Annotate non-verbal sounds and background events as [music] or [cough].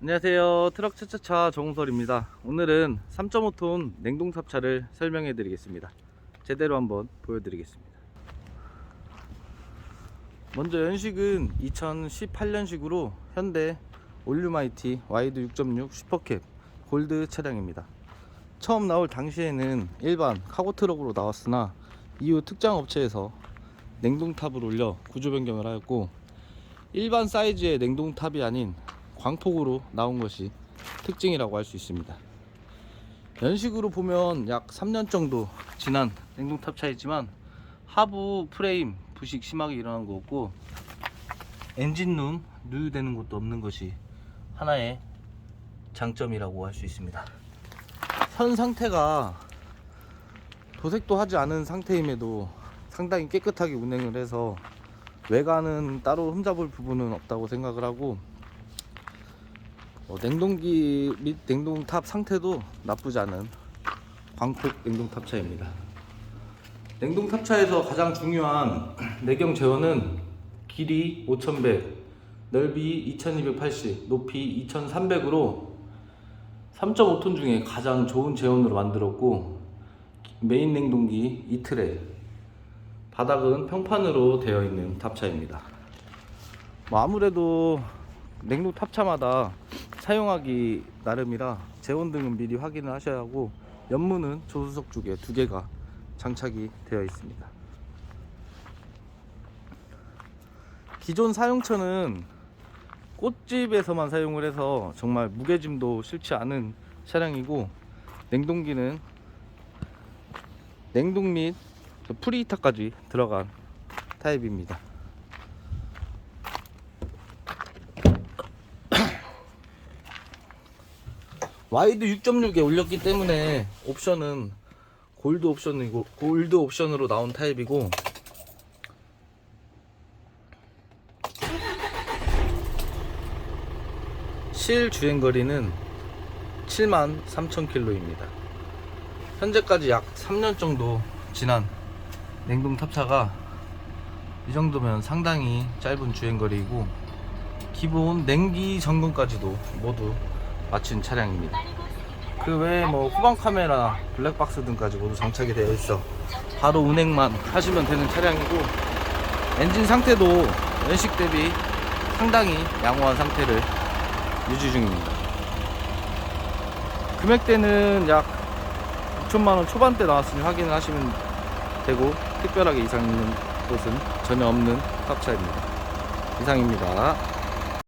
안녕하세요. 트럭 차차차 정우설입니다. 오늘은 3.5톤 냉동 탑차를 설명해 드리겠습니다. 제대로 한번 보여드리겠습니다. 먼저 연식은 2018년식으로 현대 올류마이티 와이드 6.6 슈퍼캡 골드 차량입니다. 처음 나올 당시에는 일반 카고 트럭으로 나왔으나 이후 특장 업체에서 냉동탑을 올려 구조 변경을 하였고 일반 사이즈의 냉동탑이 아닌 광폭으로 나온 것이 특징이라고 할 수 있습니다. 연식으로 보면 약 3년 정도 지난 냉동탑 차이지만 하부 프레임 부식 심하게 일어난 거 없고 엔진룸 누유되는 것도 없는 것이 하나의 장점이라고 할 수 있습니다. 현 상태가 도색도 하지 않은 상태임에도 상당히 깨끗하게 운행을 해서 외관은 따로 흠잡을 부분은 없다고 생각을 하고 어, 냉동기 및 냉동탑 상태도 나쁘지 않은 광폭 냉동탑차입니다. 냉동탑차에서 가장 중요한 [clears throat] 내경 제어는 길이 5100, 넓이 2280, 높이 2300으로 3.5톤 중에 가장 좋은 제온으로 만들었고 메인 냉동기 이틀에 바닥은 평판으로 되어 있는 탑차입니다. 뭐 아무래도 냉동 탑차마다 사용하기 나름이라 제온등은 미리 확인을 하셔야 하고 연문은 조수석 쪽에 두 개가 장착이 되어 있습니다. 기존 사용처는 꽃집에서만 사용을 해서 정말 무게짐도 싫지 않은 차량이고 냉동기는 냉동 및 프리히터까지 들어간 타입입니다. 와이드 6.6에 올렸기 때문에 옵션은 골드 옵션이고 골드 옵션으로 나온 타입이고 실 주행 거리는 7만 3천 킬로입니다. 현재까지 약 3년 정도 지난 냉동 탑차가 이 정도면 상당히 짧은 주행 거리이고 기본 냉기 점검까지도 모두 마친 차량입니다. 그 외에 뭐 후방 카메라, 블랙박스 등까지 모두 장착이 되어 있어 바로 운행만 하시면 되는 차량이고 엔진 상태도 연식 대비 상당히 양호한 상태를 유지 중입니다. 금액대는 약 6천만원 초반대 나왔으니 확인을 하시면 되고 특별하게 이상 있는 곳은 전혀 없는 탑차입니다. 이상입니다.